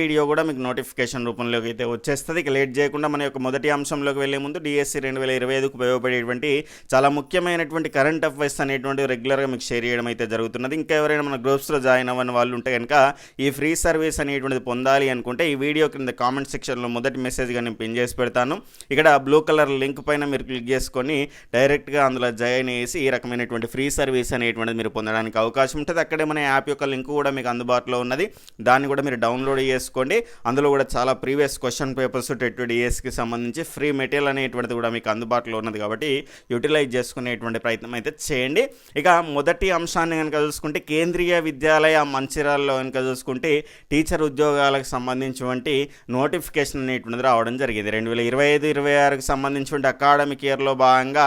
Video కూడా మీకు notification రూపంలోకి అయితే వచ్చేస్తుంది. ఇక లేట్ చేయకుండా మన యొక్క మొదటి అంశంలోకి వెళ్ళే ముందు డిఎస్సి రెండు వేల ఇరవై ఐదుకు ఉపయోగపడేటువంటి చాలా ముఖ్యమైనటువంటి కరెంట్ అఫైర్స్ అనేటువంటి రెగ్యులర్గా మీకు షేర్ చేయడం అయితే జరుగుతున్నది. ఇంకా ఎవరైనా మన గ్రూప్స్లో జాయిన్ అవ్వని వాళ్ళు ఉంటే కనుక ఈ ఫ్రీ సర్వీస్ అనేటువంటిది పొందాలి అనుకుంటే ఈ వీడియో కింద కామెంట్ సెక్షన్లో మొదటి మెసేజ్గా నేను పిన్ చేసి పెడతాను. ఇక్కడ బ్లూ కలర్ లింక్ పైన మీరు క్లిక్ చేసుకొని డైరెక్ట్గా అందులో జాయిన్ చేసి ఈ రకమైనటువంటి ఫ్రీ సర్వీస్ అనేటువంటిది మీరు పొందడానికి అవకాశం ఉంటుంది. అక్కడే మన యాప్ యొక్క లింక్ కూడా మీకు అందుబాటులో ఉన్నది. దాన్ని కూడా మీరు డౌన్లోడ్ చేసి చేసుకోండి. అందులో కూడా చాలా ప్రీవియస్ క్వశ్చన్ పేపర్స్ టెట్ డిఎస్కి సంబంధించి ఫ్రీ మెటీరియల్ అనేటువంటిది కూడా మీకు అందుబాటులో ఉన్నది కాబట్టి యూటిలైజ్ చేసుకునేటువంటి ప్రయత్నం అయితే చేయండి. ఇక మొదటి అంశాన్ని కనుక చూసుకుంటే కేంద్రీయ విద్యాలయ మంచిర్యాలలో కనుక చూసుకుంటే టీచర్ ఉద్యోగాలకు సంబంధించినటువంటి నోటిఫికేషన్ అనేటువంటిది రావడం జరిగింది. రెండు వేల ఇరవై ఐదు ఇరవై ఆరుకి సంబంధించినటువంటి అకాడమిక్ ఇయర్లో భాగంగా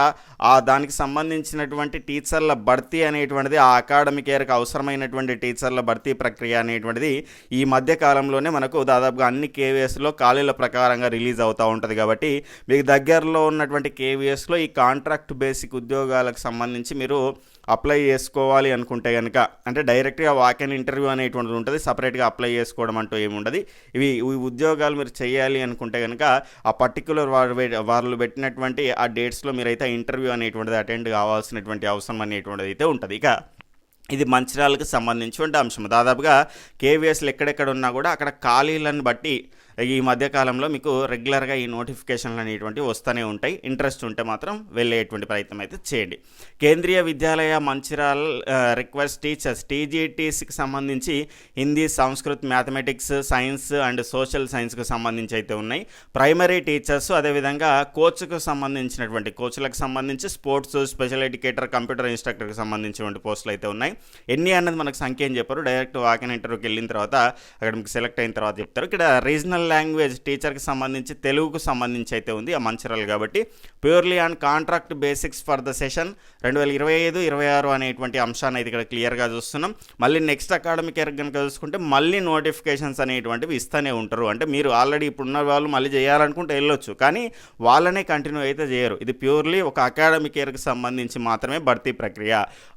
ఆ దానికి సంబంధించినటువంటి టీచర్ల భర్తీ అనేటువంటిది ఆ అకాడమిక్ ఇయర్కి అవసరమైనటువంటి టీచర్ల భర్తీ ప్రక్రియ అనేటువంటిది ఈ మధ్య కాలంలోనే మనకు దాదాపుగా అన్ని కేవీఎస్లో ఖాళీల ప్రకారంగా రిలీజ్ అవుతూ ఉంటుంది కాబట్టి మీకు దగ్గరలో ఉన్నటువంటి కేవీఎస్లో ఈ కాంట్రాక్ట్ బేసిక్ ఉద్యోగాలకు సంబంధించి మీరు అప్లై చేసుకోవాలి అనుకుంటే కనుక అంటే డైరెక్ట్గా వాకెన్ ఇంటర్వ్యూ అనేటువంటిది ఉంటుంది సపరేట్గా అప్లై చేసుకోవడం అంటూ ఏమి ఉండదు. ఇవి ఈ ఉద్యోగాలు మీరు చేయాలి అనుకుంటే కనుక ఆ పర్టికులర్ వారు వాళ్ళు పెట్టినటువంటి ఆ డేట్స్లో మీరైతే ఇంటర్వ్యూ అనేటువంటిది అటెండ్ కావాల్సినటువంటి అవసరం అనేటువంటిది అయితే ఉంటుంది. ఇక ఇది మంచిర్యాలకు సంబంధించి ఉండే అంశం దాదాపుగా కేవీఎస్లు ఎక్కడెక్కడ ఉన్నా కూడా అక్కడ ఖాళీలను బట్టి ఈ మధ్యకాలంలో మీకు రెగ్యులర్గా ఈ నోటిఫికేషన్లు అనేటువంటివి వస్తూనే ఉంటాయి. ఇంట్రెస్ట్ ఉంటే మాత్రం వెళ్ళేటువంటి ప్రయత్నం అయితే చేయండి. కేంద్రీయ విద్యాలయ మంచిర్యాల్ రిక్వెస్ట్ టీచర్స్ టీజీటీసీకి సంబంధించి Hindi Sanskrit mathematics science and social సైన్స్కి సంబంధించి అయితే ఉన్నాయి. ప్రైమరీ టీచర్స్ అదేవిధంగా కోచ్కు సంబంధించినటువంటి కోచ్లకు సంబంధించి స్పోర్ట్స్ స్పెషల్ ఎడ్యుకేటర్ కంప్యూటర్ ఇన్స్ట్రక్టర్కి సంబంధించినటువంటి పోస్టులు అయితే ఉన్నాయి. ఎన్ని అన్నది మనకు సంఖ్య ఏం చెప్పారు. డైరెక్ట్ వాకిన్ ఇంటర్వ్యూకి వెళ్ళిన తర్వాత అక్కడ మీకు సెలెక్ట్ అయిన తర్వాత చెప్తారు. ఇక్కడ రీజనల్ లాంగ్వేజ్ టీచర్కి సంబంధించి తెలుగుకు సంబంధించి అయితే ఉంది ఆ మంచిర్యాల కాబట్టి. Purely on contract basics for the session రెండు వేల ఇరవై ఐదు ఇరవై ఆరు అనేటువంటి అంశాన్ని అయితే ఇక్కడ క్లియర్గా చూస్తున్నాం. మళ్ళీ నెక్స్ట్ అకాడమిక్ ఇయర్ కనుక చూసుకుంటే మళ్ళీ నోటిఫికేషన్స్ అనేటువంటివి ఇస్తూనే ఉంటారు. అంటే మీరు ఆల్రెడీ ఇప్పుడున్న వాళ్ళు మళ్ళీ చేయాలనుకుంటే వెళ్ళొచ్చు. కానీ వాళ్ళనే కంటిన్యూ అయితే చేయరు. ఇది ప్యూర్లీ ఒక అకాడమిక్ ఇయర్కి సంబంధించి మాత్రమే భర్తీ ప్రక్రియ.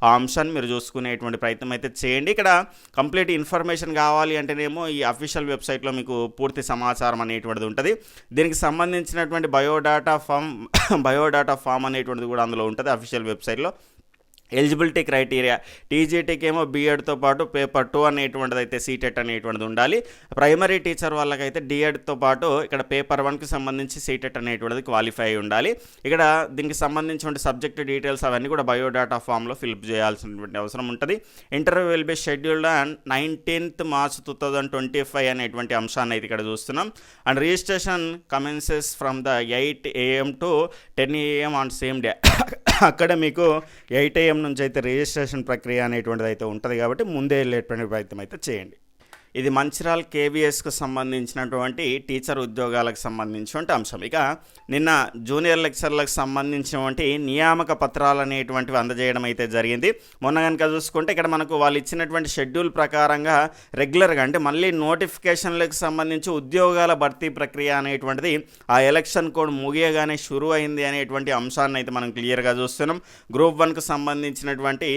ఆ అంశాన్ని మీరు చూసుకునేటువంటి ప్రయత్నం అయితే చేయండి. ఇక్కడ కంప్లీట్ ఇన్ఫర్మేషన్ కావాలి అంటేనేమో ఈ అఫీషియల్ వెబ్సైట్లో మీకు పూర్తి సమాచారం అనేటువంటిది ఉంటుంది. దీనికి సంబంధించినటువంటి బయోడాటా ఫామ్ బయోడాటా ఫామ్ అనేటువంటిది కూడా అందులో ఉంటుంది అఫీషియల్ వెబ్సైట్లో ఎలిజిబిలిటీ క్రైటీరియా. టీజీటీకి ఏమో బీఎడ్తో పాటు పేపర్ టూ అనేటువంటిది అయితే సీటెట్ అనేటువంటిది ఉండాలి. ప్రైమరీ టీచర్ వాళ్ళకైతే డిఎడ్తో పాటు ఇక్కడ పేపర్ వన్కి సంబంధించి సీటెట్ అనేటువంటిది క్వాలిఫై అయి ఉండాలి. ఇక్కడ దీనికి సంబంధించిన సబ్జెక్ట్ డీటెయిల్స్ అవన్నీ కూడా బయోడాటా ఫామ్లో ఫిల్ప్ చేయాల్సినటువంటి అవసరం ఉంటుంది. Interview will be scheduled and nineteenth March two thousand twenty five అనేటువంటి అంశాన్ని అయితే ఇక్కడ చూస్తున్నాం. And registration commences from the eight AM to ten AM on same day అక్కడ మీకు ఎయిట్ ఏఎం నుంచి అయితే రిజిస్ట్రేషన్ ప్రక్రియ అనేటువంటిది అయితే ఉంటుంది కాబట్టి ముందే వెళ్ళేటువంటి ప్రయత్నం అయితే చేయండి. ఇది మంచిర్యాల కేవీఎస్కు సంబంధించినటువంటి టీచర్ ఉద్యోగాలకు సంబంధించినటువంటి అంశం. ఇక నిన్న జూనియర్ లెక్చర్లకు సంబంధించినటువంటి నియామక పత్రాలు అనేటువంటివి అందజేయడం అయితే జరిగింది. మొన్న కనుక చూసుకుంటే ఇక్కడ మనకు వాళ్ళు ఇచ్చినటువంటి షెడ్యూల్ ప్రకారంగా రెగ్యులర్గా అంటే మళ్ళీ నోటిఫికేషన్లకు సంబంధించి ఉద్యోగాల భర్తీ ప్రక్రియ అనేటువంటిది ఆ ఎలక్షన్ కోడ్ ముగియగానే షురు అయింది అనేటువంటి అంశాన్ని అయితే మనం క్లియర్గా చూస్తున్నాం. గ్రూప్ వన్కు సంబంధించినటువంటి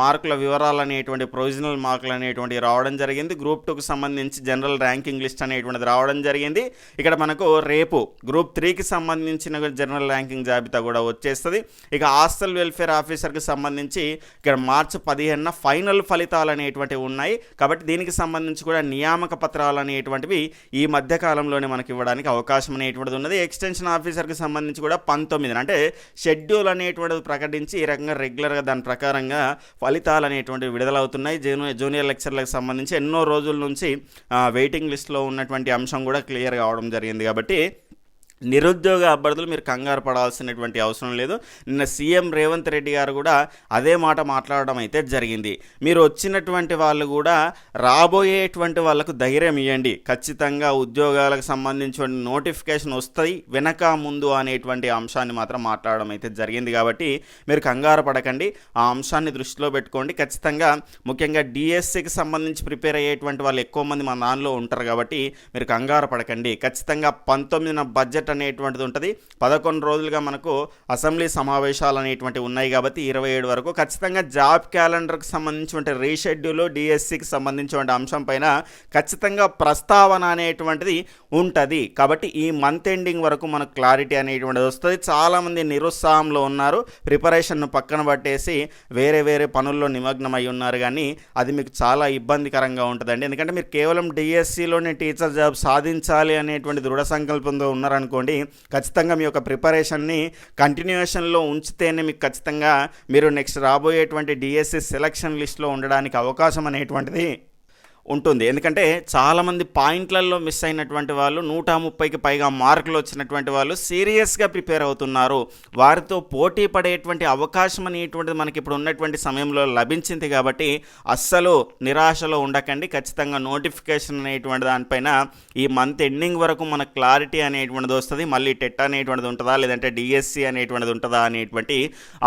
మార్కుల వివరాలు అనేటువంటి ప్రొవిజనల్ మార్కులు అనేటువంటి రావడం జరిగింది. గ్రూప్ టూకి సంబంధించి జనరల్ ర్యాంకింగ్ లిస్ట్ అనేటువంటిది రావడం జరిగింది. ఇక్కడ మనకు రేపు గ్రూప్ త్రీకి సంబంధించిన జనరల్ ర్యాంకింగ్ జాబితా కూడా వచ్చేస్తుంది. ఇక హాస్టల్ వెల్ఫేర్ ఆఫీసర్కి సంబంధించి ఇక్కడ మార్చి పదిహేనున ఫైనల్ ఫలితాలు అనేటువంటివి ఉన్నాయి. కాబట్టి దీనికి సంబంధించి కూడా నియామక పత్రాలు అనేటువంటివి ఈ మధ్య కాలంలోనే మనకి ఇవ్వడానికి అవకాశం అనేటువంటిది ఉన్నది. ఎక్స్టెన్షన్ ఆఫీసర్కి సంబంధించి కూడా పంతొమ్మిది అంటే షెడ్యూల్ అనేటువంటిది ప్రకటించి ఈ రకంగా రెగ్యులర్గా దాని ప్రకారంగా ఫలితాలు అనేటువంటివి విడుదలవుతున్నాయి. జూనియర్ జూనియర్ లెక్చర్లకు సంబంధించి ఎన్నో రోజులు నుంచి వెయిటింగ్ లిస్ట్లో ఉన్నటువంటి అంశం కూడా క్లియర్ కావడం జరిగింది. కాబట్టి నిరుద్యోగ అభ్యర్థులు మీరు కంగారు పడాల్సినటువంటి అవసరం లేదు. నిన్న సీఎం రేవంత్ రెడ్డి గారు కూడా అదే మాట మాట్లాడడం అయితే జరిగింది. మీరు వచ్చినటువంటి వాళ్ళు కూడా రాబోయేటువంటి వాళ్ళకు ధైర్యం ఇవ్వండి ఖచ్చితంగా ఉద్యోగాలకు సంబంధించిన నోటిఫికేషన్ వస్తాయి. వెనక ముందు అనేటువంటి అంశాన్ని మాత్రం మాట్లాడడం అయితే జరిగింది కాబట్టి మీరు కంగారు పడకండి. ఆ అంశాన్ని దృష్టిలో పెట్టుకోండి. ఖచ్చితంగా ముఖ్యంగా డిఎస్సికి సంబంధించి ప్రిపేర్ అయ్యేటువంటి వాళ్ళు ఎక్కువ మంది మన దానిలో ఉంటారు కాబట్టి మీరు కంగారు పడకండి. ఖచ్చితంగా పంతొమ్మిదిన బడ్జెట్ అనేటువంటిది ఉంటుంది. పదకొండు రోజులుగా మనకు అసెంబ్లీ సమావేశాలు అనేటువంటివి ఉన్నాయి కాబట్టి ఇరవై ఏడు వరకు. ఖచ్చితంగా జాబ్ క్యాలెండర్కి సంబంధించిన రీషెడ్యూల్ డిఎస్సికి సంబంధించిన అంశం పైన ఖచ్చితంగా ప్రస్తావన అనేటువంటిది ఉంటుంది. కాబట్టి ఈ మంత్ ఎండింగ్ వరకు మనకు క్లారిటీ అనేటువంటిది వస్తుంది. చాలామంది నిరుత్సాహంలో ఉన్నారు. ప్రిపరేషన్ను పక్కన పట్టేసి వేరే వేరే పనుల్లో నిమగ్నం అయి ఉన్నారు కానీ అది మీకు చాలా ఇబ్బందికరంగా ఉంటుందండి. ఎందుకంటే మీరు కేవలం డిఎస్సిలోనే టీచర్ జాబ్ సాధించాలి అనేటువంటి దృఢ సంకల్పంతో ఉన్నారనుకోండి ఖచ్చితంగా మీ యొక్క ప్రిపరేషన్ని కంటిన్యూషన్లో ఉంచితేనే మీకు ఖచ్చితంగా మీరు నెక్స్ట్ రాబోయేటువంటి డిఎస్సి సెలక్షన్ లిస్ట్లో ఉండడానికి అవకాశం అనేటువంటిది ఉంటుంది. ఎందుకంటే చాలామంది పాయింట్లలో మిస్ అయినటువంటి వాళ్ళు నూట ముప్పైకి పైగా మార్కులు వచ్చినటువంటి వాళ్ళు సీరియస్గా ప్రిపేర్ అవుతున్నారు. వారితో పోటీ పడేటువంటి అవకాశం అనేటువంటిది మనకి ఇప్పుడు ఉన్నటువంటి సమయంలో లభించింది కాబట్టి అస్సలు నిరాశలో ఉండకండి. ఖచ్చితంగా నోటిఫికేషన్ అనేటువంటి దానిపైన ఈ మంత్ ఎండింగ్ వరకు మన క్లారిటీ అనేటువంటిది వస్తుంది. మళ్ళీ టెట్ అనేటువంటిది ఉంటుందా లేదంటే డిఎస్సి అనేటువంటిది ఉంటుందా అనేటువంటి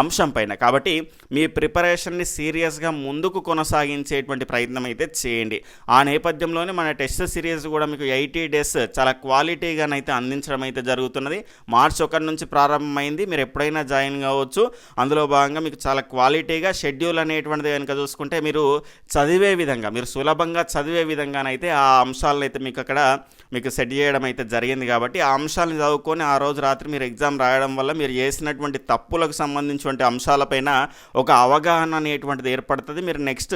అంశం పైన. కాబట్టి మీ ప్రిపరేషన్ని సీరియస్గా ముందుకు కొనసాగించేటువంటి ప్రయత్నం అయితే చేయండి. ఆ నేపథ్యంలోనే మన టెస్ట్ సిరీస్ కూడా మీకు ఎయిటీ డేస్ చాలా క్వాలిటీగానైతే అందించడం అయితే జరుగుతున్నది. మార్చ్ ఒకటి నుంచి ప్రారంభమైంది. మీరు ఎప్పుడైనా జాయిన్ కావచ్చు. అందులో భాగంగా మీకు చాలా క్వాలిటీగా షెడ్యూల్ అనేటువంటిది కనుక చూసుకుంటే మీరు చదివే విధంగా మీరు సులభంగా చదివే విధంగానైతే ఆ అంశాలను అయితే మీకు అక్కడ మీకు సెట్ చేయడం అయితే జరిగింది కాబట్టి ఆ అంశాలను చదువుకొని ఆ రోజు రాత్రి మీరు ఎగ్జామ్ రాయడం వల్ల మీరు చేసినటువంటి తప్పులకు సంబంధించినటువంటి అంశాలపైన ఒక అవగాహన అనేటువంటిది ఏర్పడుతుంది. మీరు నెక్స్ట్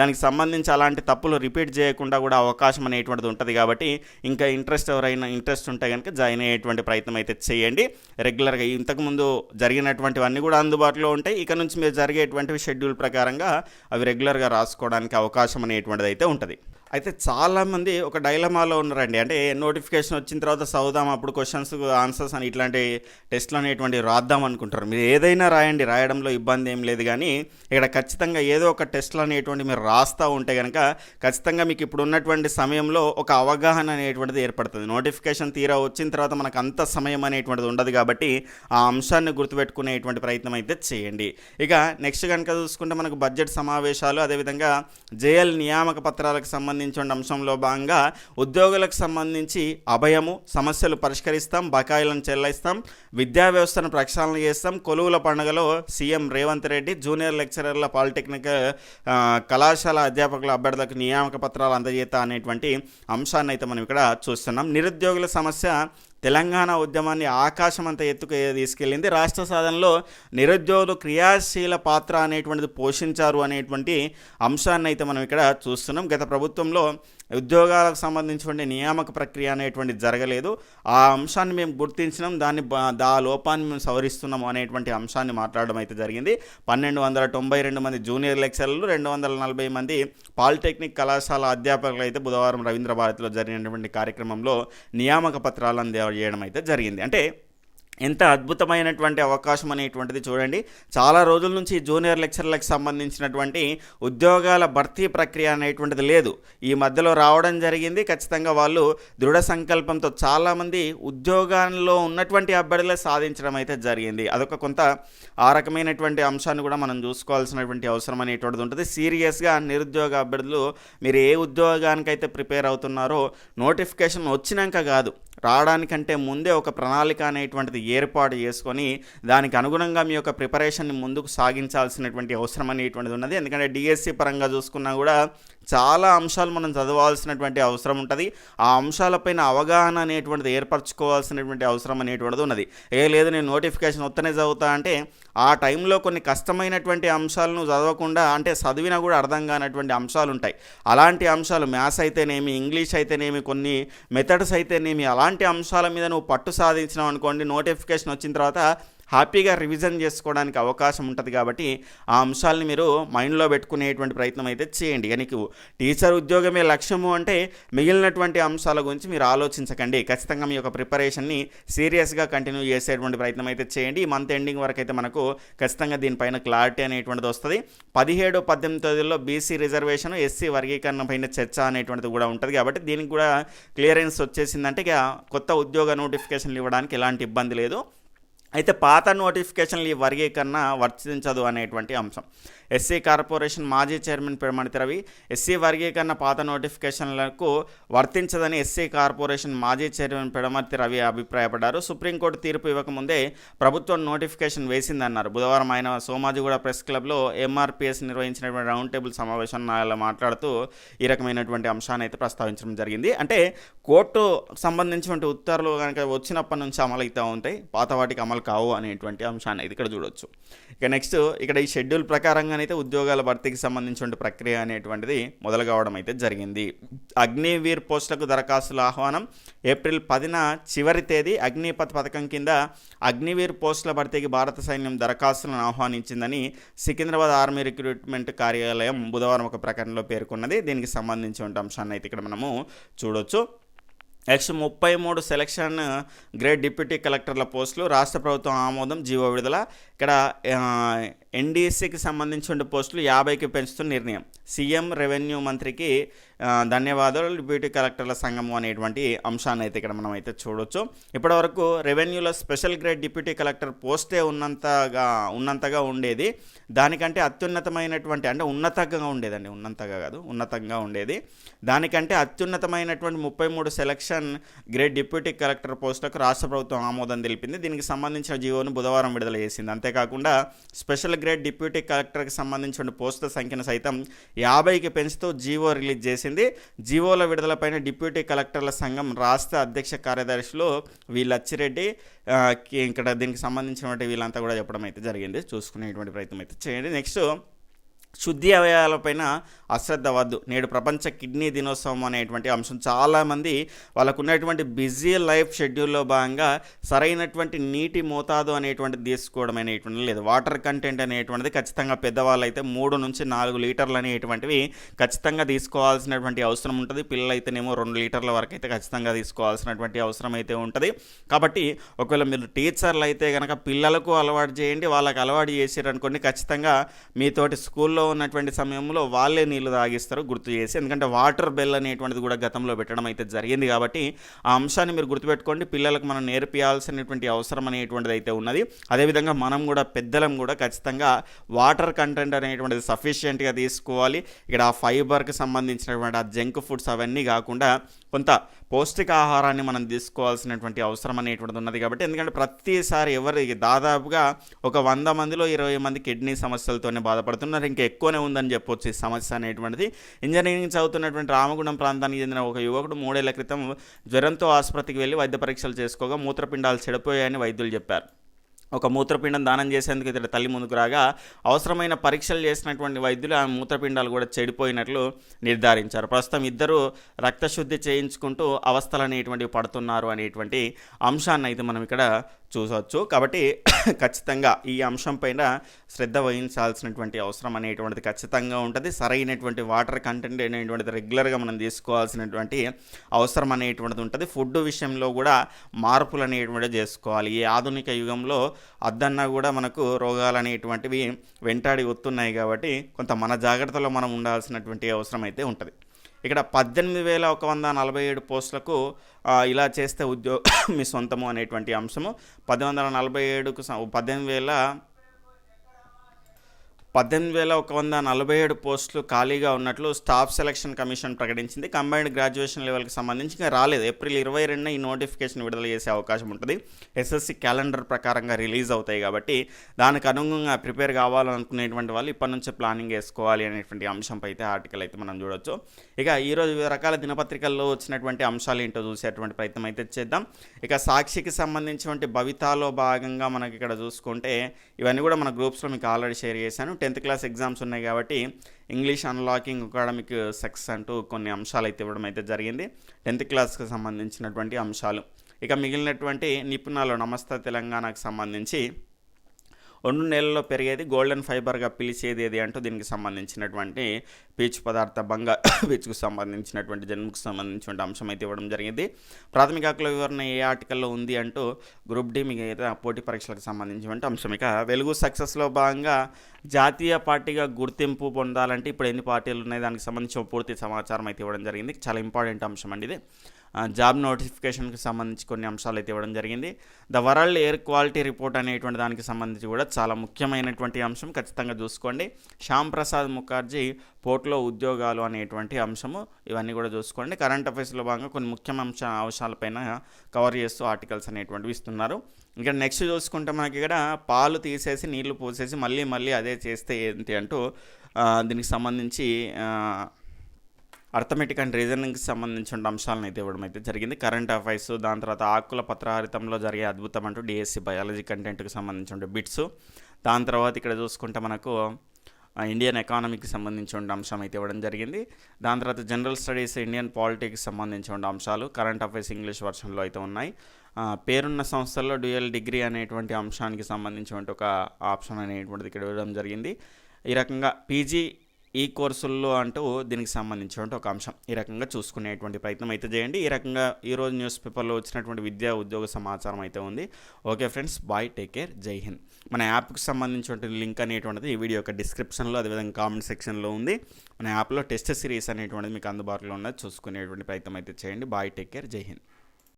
దానికి సంబంధించి అలాంటి తప్పులు రిపీట్ చేయకుండా కూడా అవకాశం అనేటువంటిది ఉంటుంది కాబట్టి ఇంకా ఇంట్రెస్ట్ ఎవరైనా ఇంట్రెస్ట్ ఉంటే కనుక జాయిన్ అయ్యేటువంటి ప్రయత్నం అయితే చేయండి. రెగ్యులర్గా ఇంతకుముందు జరిగినటువంటివన్నీ కూడా అందుబాటులో ఉంటాయి. ఇక నుంచి మీరు జరిగేటువంటి షెడ్యూల్ ప్రకారంగా అవి రెగ్యులర్గా రాసుకోవడానికి అవకాశం అనేటువంటిది అయితే ఉంటుంది. అయితే చాలామంది ఒక డైలమాలో ఉన్నారండి. అంటే నోటిఫికేషన్ వచ్చిన తర్వాత చదువుదాం అప్పుడు క్వశ్చన్స్ ఆన్సర్స్ అని ఇట్లాంటి టెస్ట్లు అనేటువంటి రాద్దాం అనుకుంటారు. మీరు ఏదైనా రాయండి రాయడంలో ఇబ్బంది ఏం లేదు కానీ ఇక్కడ ఖచ్చితంగా ఏదో ఒక టెస్ట్లు అనేటువంటి మీరు రాస్తూ ఉంటే కనుక ఖచ్చితంగా మీకు ఇప్పుడు ఉన్నటువంటి సమయంలో ఒక అవగాహన అనేటువంటిది ఏర్పడుతుంది. నోటిఫికేషన్ తీరా వచ్చిన తర్వాత మనకు అంత సమయం అనేటువంటిది ఉండదు కాబట్టి ఆ అంశాన్ని గుర్తుపెట్టుకునేటువంటి ప్రయత్నం అయితే చేయండి. ఇక నెక్స్ట్ కనుక చూసుకుంటే మనకు బడ్జెట్ సమావేశాలు అదేవిధంగా జేఎల్ నియామక పత్రాలకు సంబంధించి సంబంధించిన అంశంలో భాగంగా ఉద్యోగులకు సంబంధించి అభయము సమస్యలు పరిష్కరిస్తాం బకాయిలను చెల్లిస్తాం విద్యా వ్యవస్థను ప్రక్షాళన చేస్తాం. కొలువుల పండుగలో సీఎం రేవంత్ రెడ్డి జూనియర్ లెక్చరర్ల పాలిటెక్నిక్ కళాశాల అధ్యాపకుల అభ్యర్థులకు నియామక పత్రాలు అందజేత అనేటువంటి అంశాన్ని అయితే మనం ఇక్కడ చూస్తున్నాం. నిరుద్యోగుల సమస్య తెలంగాణ ఉద్యమాన్ని ఆకాశమంత ఎత్తుకు తీసుకెళ్ళింది. రాష్ట్ర సాధనలో నిరుద్యోగులు క్రియాశీల పాత్ర అనేటువంటిది పోషించారు అనేటువంటి అంశాన్ని అయితే మనం ఇక్కడ చూస్తున్నాం. గత ప్రభుత్వంలో ఉద్యోగాలకు సంబంధించిన నియామక ప్రక్రియ అనేటువంటి జరగలేదు. ఆ అంశాన్ని మేము గుర్తించినాం. దాన్ని ఆ దా లోపాన్ని మేము సవరిస్తున్నాము అనేటువంటి అంశాన్ని మాట్లాడడం అయితే జరిగింది. పన్నెండు వందల తొంభై రెండు మంది జూనియర్ లెక్చరర్లు రెండు వందల నలభై మంది పాలిటెక్నిక్ కళాశాల అధ్యాపకులు అయితే బుధవారం రవీంద్ర భారతిలో జరిగినటువంటి కార్యక్రమంలో నియామక పత్రాలను అందజేయడం అయితే జరిగింది. అంటే ఎంత అద్భుతమైనటువంటి అవకాశం అనేటువంటిది చూడండి. చాలా రోజుల నుంచి జూనియర్ లెక్చర్లకు సంబంధించినటువంటి ఉద్యోగాల భర్తీ ప్రక్రియ అనేటువంటిది లేదు. ఈ మధ్యలో రావడం జరిగింది. ఖచ్చితంగా వాళ్ళు దృఢ సంకల్పంతో చాలామంది ఉద్యోగాల్లో ఉన్నటువంటి అభ్యర్థులే సాధించడం అయితే జరిగింది. అదొక కొంత ఆ రకమైనటువంటి అంశాన్ని కూడా మనం చూసుకోవాల్సినటువంటి అవసరం అనేటువంటిది ఉంటుంది. సీరియస్గా నిరుద్యోగ అభ్యర్థులు మీరు ఏ ఉద్యోగానికైతే ప్రిపేర్ అవుతున్నారో నోటిఫికేషన్ వచ్చినాక కాదు. రావడానికంటే ముందే ఒక ప్రణాళిక అనేటువంటిది ఏర్పాటు చేసుకొని దానికి అనుగుణంగా మీ యొక్క ప్రిపరేషన్ని ముందుకు సాగించాల్సినటువంటి అవసరం అనేటువంటిది ఉన్నది. ఎందుకంటే డిఎస్సి పరంగా చూసుకున్నా కూడా చాలా అంశాలు మనం చదవాల్సినటువంటి అవసరం ఉంటుంది. ఆ అంశాలపైన అవగాహన అనేటువంటిది ఏర్పరచుకోవాల్సినటువంటి అవసరం అనేటువంటిది ఉన్నది. ఏ లేదు నేను నోటిఫికేషన్ వస్తేనే చదువుతా అంటే ఆ టైంలో కొన్ని కష్టమైనటువంటి అంశాలను చదవకుండా అంటే చదివినా కూడా అర్థం కానటువంటి అంశాలు ఉంటాయి అలాంటి అంశాలు మ్యాథ్స్ అయితేనేమి ఇంగ్లీష్ అయితేనేమి కొన్ని మెథడ్స్ అయితేనేమి అలాంటి అంశాల మీద నువ్వు పట్టు సాధించినావు అనుకోండి నోటిఫికేషన్ వచ్చిన తర్వాత హ్యాపీగా రివిజన్ చేసుకోవడానికి అవకాశం ఉంటుంది కాబట్టి ఆ అంశాలని మీరు మైండ్లో పెట్టుకునేటువంటి ప్రయత్నం అయితే చేయండి. ఇక టీచర్ ఉద్యోగమే లక్ష్యము అంటే మిగిలినటువంటి అంశాల గురించి మీరు ఆలోచించకండి. ఖచ్చితంగా మీ యొక్క ప్రిపరేషన్ని సీరియస్గా కంటిన్యూ చేసేటువంటి ప్రయత్నం అయితే చేయండి. ఈ మంత్ ఎండింగ్ వరకు అయితే మనకు ఖచ్చితంగా దీనిపైన క్లారిటీ అనేటువంటిది వస్తుంది. పదిహేడు పద్దెనిమిది తేదీలో బీసీ రిజర్వేషన్ ఎస్సీ వర్గీకరణ పైన చర్చ అనేటువంటిది కూడా ఉంటుంది కాబట్టి దీనికి కూడా క్లియరెన్స్ వచ్చేసిందంటే ఇక కొత్త ఉద్యోగ నోటిఫికేషన్లు ఇవ్వడానికి ఎలాంటి ఇబ్బంది లేదు. అయితే పాత నోటిఫికేషన్లు ఈ వర్గీకరణ వర్తించదు అనేటువంటి అంశం. ఎస్సీ కార్పొరేషన్ మాజీ చైర్మన్ పెడమణితి రవి ఎస్సీ వర్గీకరణ పాత నోటిఫికేషన్లకు వర్తించదని ఎస్సీ కార్పొరేషన్ మాజీ చైర్మన్ పెడమతి రవి అభిప్రాయపడ్డారు. సుప్రీంకోర్టు తీర్పు ఇవ్వకముందే ప్రభుత్వం నోటిఫికేషన్ వేసిందన్నారు. బుధవారం ఆయన సోమాజిగూడ ప్రెస్ క్లబ్లో ఎంఆర్పిఎస్ నిర్వహించినటువంటి రౌండ్ టేబుల్ సమావేశంలో మాట్లాడుతూ ఈ రకమైనటువంటి అంశాన్ని అయితే ప్రస్తావించడం జరిగింది. అంటే కోర్టు సంబంధించినటువంటి ఉత్తర్వులు కనుక వచ్చినప్పటి నుంచి అమలు అవుతూ ఉంటాయి పాత వాటికి అమలు కావు అనేటువంటి అంశాన్ని అయితే ఇక్కడ చూడొచ్చు. ఇక నెక్స్ట్ ఇక్కడ ఈ షెడ్యూల్ ప్రకారంగా అయితే ఉద్యోగాల భర్తీకి సంబంధించిన ప్రక్రియ అనేటువంటిది మొదలు కావడం అయితే జరిగింది. అగ్నివీర్ పోస్టులకు దరఖాస్తుల ఆహ్వానం ఏప్రిల్ పదిన చివరి తేదీ అగ్నిపథ్ పథకం కింద అగ్నివీర్ పోస్టుల భర్తీకి భారత సైన్యం దరఖాస్తులను ఆహ్వానించిందని సికింద్రాబాద్ ఆర్మీ రిక్రూట్మెంట్ కార్యాలయం బుధవారం ఒక ప్రకటనలో పేర్కొన్నది. దీనికి సంబంధించిన అంశాన్ని అయితే ఇక్కడ మనము చూడొచ్చు. నెక్స్ట్ ముప్పై మూడు సెలక్షన్ గ్రేడ్ డిప్యూటీ కలెక్టర్ల పోస్టులు రాష్ట్ర ప్రభుత్వం ఆమోదం జీవో విడుదల. ఇక్కడ ఎన్డీసీకి సంబంధించిన పోస్టులు యాభైకి పెంచుతున్న నిర్ణయం. సీఎం రెవెన్యూ మంత్రికి ధన్యవాదాలు డిప్యూటీ కలెక్టర్ల సంఘం అనేటువంటి అంశాన్ని అయితే ఇక్కడ మనం అయితే చూడొచ్చు. ఇప్పటివరకు రెవెన్యూలో స్పెషల్ గ్రేడ్ డిప్యూటీ కలెక్టర్ పోస్టే ఉన్నంతగా ఉన్నంతగా ఉండేది. దానికంటే అత్యున్నతమైనటువంటి అంటే ఉన్నతంగా ఉండేదండి ఉన్నంతగా కాదు ఉన్నతంగా ఉండేది. దానికంటే అత్యున్నతమైనటువంటి ముప్పై మూడు సెలక్షన్ గ్రేడ్ డిప్యూటీ కలెక్టర్ పోస్టులకు రాష్ట్ర ప్రభుత్వం ఆమోదం తెలిపింది. దీనికి సంబంధించిన జీవోను బుధవారం విడుదల చేసింది. అంతేకాకుండా స్పెషల్ గ్రేడ్ డిప్యూటీ కలెక్టర్కి సంబంధించిన పోస్టుల సంఖ్యను సైతం యాభైకి పెంచుతూ జీవో రిలీజ్ చేసింది. జీవోల విడుదలపైన డిప్యూటీ కలెక్టర్ల సంఘం రాష్ట్ర అధ్యక్ష కార్యదర్శులు వీళ్ళచ్చిరెడ్డి లచ్చిరెడ్డి ఇక్కడ దీనికి సంబంధించినటువంటి వీళ్ళంతా కూడా చెప్పడం అయితే జరిగింది. చూసుకునేటువంటి ప్రయత్నం అయితే చేయండి. నెక్స్ట్ శుద్ధి అవయవాలపైన అశ్రద్ధ వద్దు. నేడు ప్రపంచ కిడ్నీ దినోత్సవం అనేటువంటి అంశం చాలామంది వాళ్ళకు ఉన్నటువంటి బిజీ లైఫ్ షెడ్యూల్లో భాగంగా సరైనటువంటి నీటి మోతాదు అనేటువంటిది తీసుకోవడం అనేటువంటి లేదు. వాటర్ కంటెంట్ అనేటువంటిది ఖచ్చితంగా పెద్దవాళ్ళు అయితే మూడు నుంచి నాలుగు లీటర్లు అనేటువంటివి ఖచ్చితంగా తీసుకోవాల్సినటువంటి అవసరం ఉంటుంది. పిల్లలు అయితేనేమో రెండు లీటర్ల వరకు అయితే ఖచ్చితంగా తీసుకోవాల్సినటువంటి అవసరం అయితే ఉంటుంది. కాబట్టి ఒకవేళ మీరు టీచర్లు అయితే కనుక పిల్లలకు అలవాటు చేయండి. వాళ్ళకి అలవాటు చేసారు అనుకోండి ఖచ్చితంగా మీతోటి స్కూల్లో ఉన్నటువంటి సమయంలో వాళ్ళే నీళ్ళు తాగిస్తారు గుర్తు చేసి. ఎందుకంటే వాటర్ బెల్ అనేటువంటిది కూడా గతంలో పెట్టడం అయితే జరిగింది కాబట్టి ఆ అంశాన్ని మీరు గుర్తుపెట్టుకోండి. పిల్లలకు మనం నేర్పియాల్సినటువంటి అవసరం అనేటువంటిది అయితే ఉన్నది. అదేవిధంగా మనం కూడా పెద్దలం కూడా ఖచ్చితంగా వాటర్ కంటెంట్ అనేటువంటిది సఫిషియెంట్గా తీసుకోవాలి. ఇక్కడ ఆ ఫైబర్కి సంబంధించినటువంటి ఆ జంక్ ఫుడ్స్ అవన్నీ కాకుండా కొంత పౌష్టికాహారాన్ని మనం తీసుకోవాల్సినటువంటి అవసరం అనేటువంటిది ఉన్నది కాబట్టి. ఎందుకంటే ప్రతిసారి ఎవరు దాదాపుగా ఒక వంద మందిలో ఇరవై మంది కిడ్నీ సమస్యలతోనే బాధపడుతున్నారు. ఇంకా ఎక్కువనే ఉందని చెప్పొచ్చు ఈ సమస్య అనేటువంటిది. ఇంజనీరింగ్ చదువుతున్నటువంటి రామగుండం ప్రాంతానికి చెందిన ఒక యువకుడు మూడేళ్ళ క్రితం జ్వరంతో ఆసుపత్రికి వెళ్ళి వైద్య పరీక్షలు చేసుకోగా మూత్రపిండాలు చెడిపోయాయని వైద్యులు చెప్పారు. ఒక మూత్రపిండం దానం చేసేందుకు ఇతడి తల్లి ముందుకు రాగా అవసరమైన పరీక్షలు చేసినటువంటి వైద్యులు ఆ మూత్రపిండాలు కూడా చెడిపోయినట్లు నిర్ధారించారు. ప్రస్తుతం ఇద్దరు రక్తశుద్ధి చేయించుకుంటూ అవస్థలు అనేటువంటివి పడుతున్నారు అనేటువంటి అంశాన్ని అయితే మనం ఇక్కడ చూసవచ్చు కాబట్టి ఖచ్చితంగా ఈ అంశం పైన శ్రద్ధ వహించాల్సినటువంటి అవసరం అనేటువంటిది ఖచ్చితంగా ఉంటుంది. సరైనటువంటి వాటర్ కంటెంట్ అనేటువంటిది రెగ్యులర్గా మనం తీసుకోవాల్సినటువంటి అవసరం అనేటువంటిది ఉంటుంది. ఫుడ్ విషయంలో కూడా మార్పులు అనేటువంటివి చేసుకోవాలి. ఈ ఆధునిక యుగంలో అద్దన్నా కూడా మనకు రోగాలు అనేటువంటివి వెంటాడి వస్తున్నాయి కాబట్టి కొంత మన జాగ్రత్తలో మనం ఉండాల్సినటువంటి అవసరం అయితే ఉంటుంది. ఇక్కడ పద్దెనిమిది వేల ఒక వంద నలభై ఏడు పోస్టులకు ఇలా చేస్తే ఉద్యోగం మీ సొంతము అనేటువంటి అంశము. పది వందల నలభై ఏడుకు పద్దెనిమిది వేల పద్దెనిమిది వేల ఒక వంద నలభై ఏడు పోస్టులు ఖాళీగా ఉన్నట్లు స్టాఫ్ సెలక్షన్ కమిషన్ ప్రకటించింది. కంబైన్డ్ గ్రాడ్యుయేషన్ లెవెల్కి సంబంధించి ఇంకా రాలేదు. ఏప్రిల్ ఇరవై రెండున ఈ నోటిఫికేషన్ విడుదల చేసే అవకాశం ఉంటుంది. ఎస్ఎస్సి క్యాలెండర్ ప్రకారంగా రిలీజ్ అవుతాయి కాబట్టి దానికి అనుగుణంగా ప్రిపేర్ కావాలనుకునేటువంటి వాళ్ళు ఇప్పటి నుంచే ప్లానింగ్ వేసుకోవాలి అనేటువంటి అంశంపై అయితే ఆర్టికల్ అయితే మనం చూడొచ్చు. ఇక ఈరోజు వివిధ రకాల దినపత్రికల్లో వచ్చినటువంటి అంశాలు ఏంటో చూసేటువంటి ప్రయత్నం అయితే చేద్దాం. ఇక సాక్షికి సంబంధించినటువంటి భవితాలో భాగంగా మనకి ఇక్కడ చూసుకుంటే ఇవన్నీ కూడా మన గ్రూప్స్లో మీకు ఆల్రెడీ షేర్ చేశాను. టెన్త్ క్లాస్ ఎగ్జామ్స్ ఉన్నాయి కాబట్టి ఇంగ్లీష్ అన్లాకింగ్ అకాడమిక్ సెక్స్ అంటూ కొన్ని అంశాలు అయితే ఇవ్వడం అయితే జరిగింది. టెన్త్ క్లాస్కి సంబంధించినటువంటి అంశాలు. ఇక మిగిలినటువంటి నిపుణాలు నమస్తే తెలంగాణకు సంబంధించి ఒండు నేలలో పెరిగేది గోల్డెన్ ఫైబర్గా పిలిచేది ఏది అంటూ దీనికి సంబంధించినటువంటి పీచు పదార్థ బంగా పీచుకు సంబంధించినటువంటి జన్మకు సంబంధించినటువంటి అంశం అయితే ఇవ్వడం జరిగింది. ప్రాథమిక హక్కుల వివరణ ఏ ఆర్టికల్లో ఉంది అంటూ గ్రూప్ డి మిగతా పోటీ పరీక్షలకు సంబంధించినటువంటి అంశం. ఇక వెలుగు సక్సెస్లో భాగంగా జాతీయ పార్టీగా గుర్తింపు పొందాలంటే ఇప్పుడు ఎన్ని పార్టీలు ఉన్నాయి? దానికి సంబంధించిన పూర్తి సమాచారం అయితే ఇవ్వడం జరిగింది. చాలా ఇంపార్టెంట్ అంశం అండి ఇది. జాబ్ నోటిఫికేషన్కి సంబంధించి కొన్ని అంశాలు అయితే ఇవ్వడం జరిగింది. The world air quality report అనేటువంటి దానికి సంబంధించి కూడా చాలా ముఖ్యమైనటువంటి అంశం. ఖచ్చితంగా చూసుకోండి. శ్యామ్ ప్రసాద్ ముఖర్జీ పోర్ట్లో ఉద్యోగాలు అనేటువంటి అంశము ఇవన్నీ కూడా చూసుకోండి. కరెంట్ అఫైర్స్లో భాగంగా కొన్ని ముఖ్యమైన అంశ అంశాలపైన కవర్ చేస్తూ ఆర్టికల్స్ అనేటువంటివి ఇస్తున్నారు. ఇంకా నెక్స్ట్ చూసుకుంటే మనకి ఇక్కడ పాలు తీసేసి నీళ్ళు పోసేసి మళ్ళీ మళ్ళీ అదే చేస్తే ఏంటి అంటూ దీనికి సంబంధించి అర్థమెటిక్ అండ్ రీజనింగ్కి సంబంధించిన అంశాలను అయితే ఇవ్వడం అయితే జరిగింది. కరెంట్ అఫైర్స్ దాని తర్వాత ఆకుల పత్రహరితంలో జరిగే అద్భుతం అంటూ డిఎస్సి బయాలజీ కంటెంట్కి సంబంధించిన బిట్స్. దాని తర్వాత ఇక్కడ చూసుకుంటే మనకు ఇండియన్ ఎకానమీకి సంబంధించిన అంశం అయితే ఇవ్వడం జరిగింది. దాని తర్వాత జనరల్ స్టడీస్ ఇండియన్ పాలిటిక్స్ సంబంధించిన అంశాలు కరెంట్ అఫైర్స్ ఇంగ్లీష్ వర్షన్లో అయితే ఉన్నాయి. పేరున్న సంస్థల్లో డ్యూయల్ డిగ్రీ అనేటువంటి అంశానికి సంబంధించినటువంటి ఒక ఆప్షన్ అనేటువంటిది ఇక్కడ ఇవ్వడం జరిగింది. ఈ రకంగా పీజీ ఈ కోర్సుల్లో అంటూ దీనికి సంబంధించినటువంటి ఒక అంశం. ఈ రకంగా చూసుకునేటువంటి ప్రయత్నం అయితే చేయండి. ఈ రకంగా ఈరోజు న్యూస్ పేపర్లో వచ్చినటువంటి విద్యా ఉద్యోగ సమాచారం అయితే ఉంది. Okay friends bye take care జై హింద్. మన యాప్కి సంబంధించినటువంటి లింక్ అనేటువంటిది ఈ వీడియో యొక్క డిస్క్రిప్షన్లో అదేవిధంగా కామెంట్ సెక్షన్లో ఉంది. మన యాప్లో టెస్ట్ సిరీస్ అనేటువంటిది మీకు అందుబాటులో ఉన్నది. చూసుకునేటువంటి ప్రయత్నం అయితే చేయండి. బాయ్ టేక్ కేర్ జై హింద్.